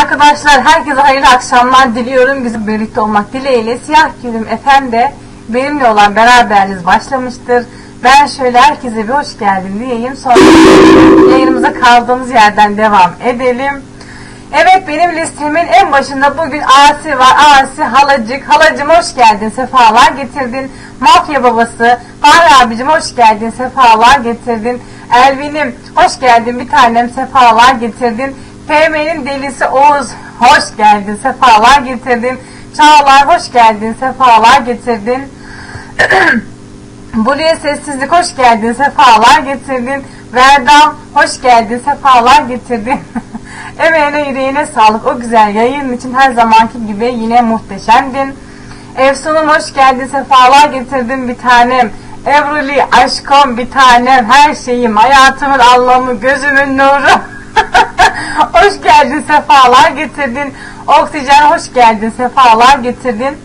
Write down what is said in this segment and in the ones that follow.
Arkadaşlar herkese hayırlı akşamlar diliyorum. Bizim birlikte olmak dileğiyle Siyah Gülüm Efendi benimle olan beraberliğiniz başlamıştır. Ben şöyle herkese bir hoş geldin diyeyim. Sonra yayınımıza kaldığımız yerden devam edelim. Evet benim listemin en başında bugün Asi var. Asi halacık. Halacım hoş geldin. Sefalar getirdin. Mafya babası. Bahri abicim hoş geldin. Sefalar getirdin. Elvin'im hoş geldin. Bir tanem sefalar getirdin. PM'nin delisi Oğuz hoş geldin. Sefalar getirdin. Çağlar hoş geldin. Sefalar getirdin. Bulu'ya sessizlik hoş geldin, sefalar getirdin. Verdam hoş geldin, sefalar getirdin. Emeğine yüreğine sağlık. O güzel yayın için her zamanki gibi yine muhteşemdin. Efsun'um hoş geldin, sefalar getirdin bir tanem. Evruli aşkım bir tanem, her şeyim, hayatımın anlamı, gözümün nuru. hoş geldin, sefalar getirdin. Oksijen hoş geldin, sefalar getirdin.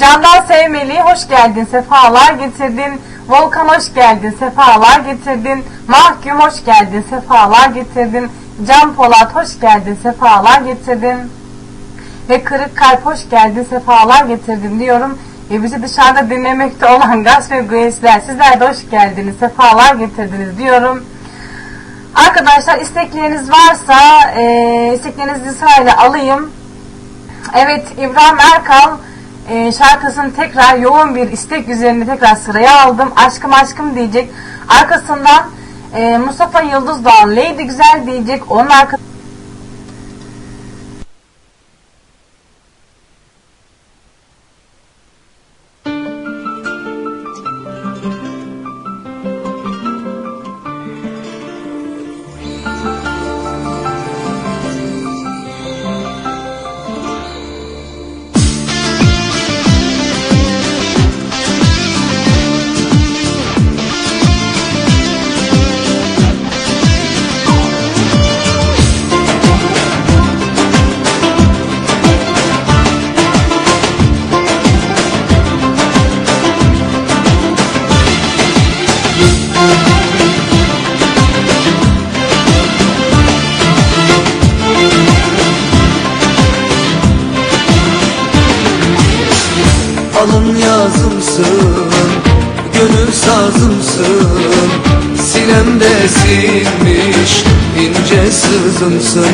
Candan Sevmeli hoş geldin, sefalar getirdin. Volkan hoş geldin, sefalar getirdin. Mahkum hoş geldin, sefalar getirdin. Can Polat hoş geldin, sefalar getirdin. Ve Kırık Kalp hoş geldin, sefalar getirdin diyorum. Ve bizi dışarıda dinlemekte olan Gaz ve Grace'ler sizler de hoş geldiniz, sefalar getirdiniz diyorum. Arkadaşlar istekleriniz varsa e, isteklerinizi sırayla alayım. Evet İbrahim Erkal e, şarkısını tekrar yoğun bir istek üzerine tekrar sıraya aldım. Aşkım aşkım diyecek. Arkasından e, Mustafa Yıldızdoğan Lady Güzel diyecek. Onun arkasından yazımsın, gönül sazımsın. Sinemde sinmiş ince sızımsın.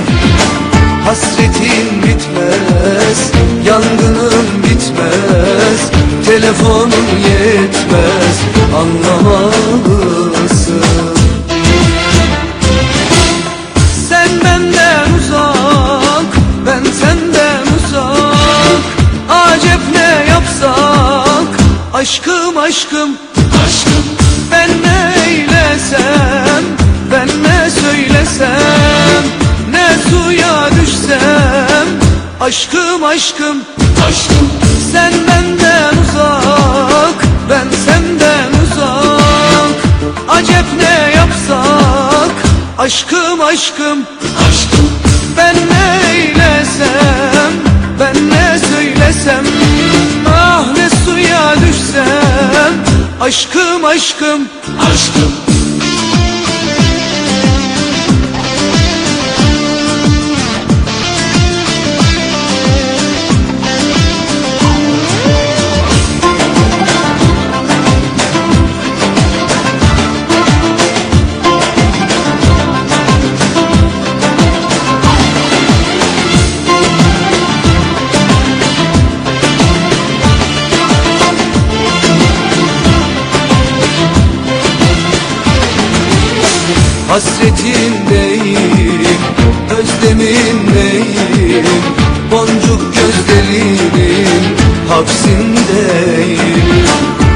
Hasretin bitmez, yangının bitmez aşkım aşkım Ben ne ben ne söylesem Ne suya düşsem, aşkım aşkım Aşkım Sen benden uzak, ben senden uzak. Acep ne yapsak, aşkım aşkım Aşkım aşkım aşkım. Aşkım Hasretindeyim, özlemindeyim Boncuk gözlerinin hapsindeyim.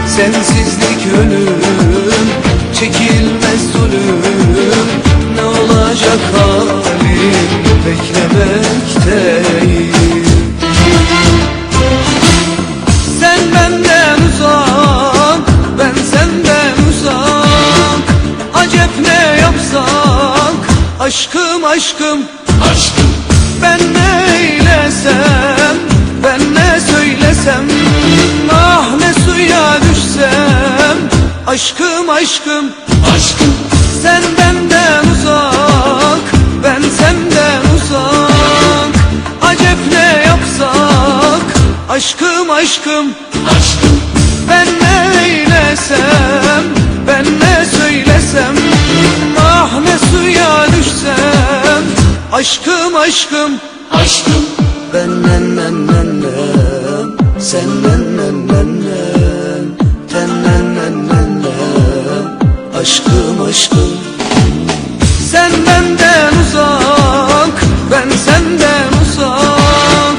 Sensizlik ölüm, çekilmez zulüm Ne olacak halim, beklemekteyim Aşkım aşkım. Aşkım Ben neylesem Ben ne söylesem Ah ne suya düşsem. Aşkım aşkım. Aşkım. Sen benden uzak Ben senden uzak. Acep ne yapsak? Aşkım aşkım. Aşkım Ben neylesem Ben ne söylesem Ah ne suya düşsem Aşkım aşkım. Aşkım. Ben nem nem nem nem Sen nem nem nem nem Ten nem nem nem nem Aşkım aşkım. Sen benden uzak Ben senden uzak.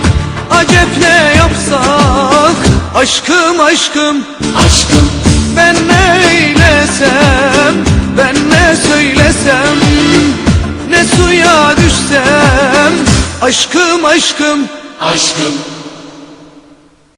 Acep ne yapsak? Aşkım aşkım. Aşkım Aşkım aşkım. Aşkım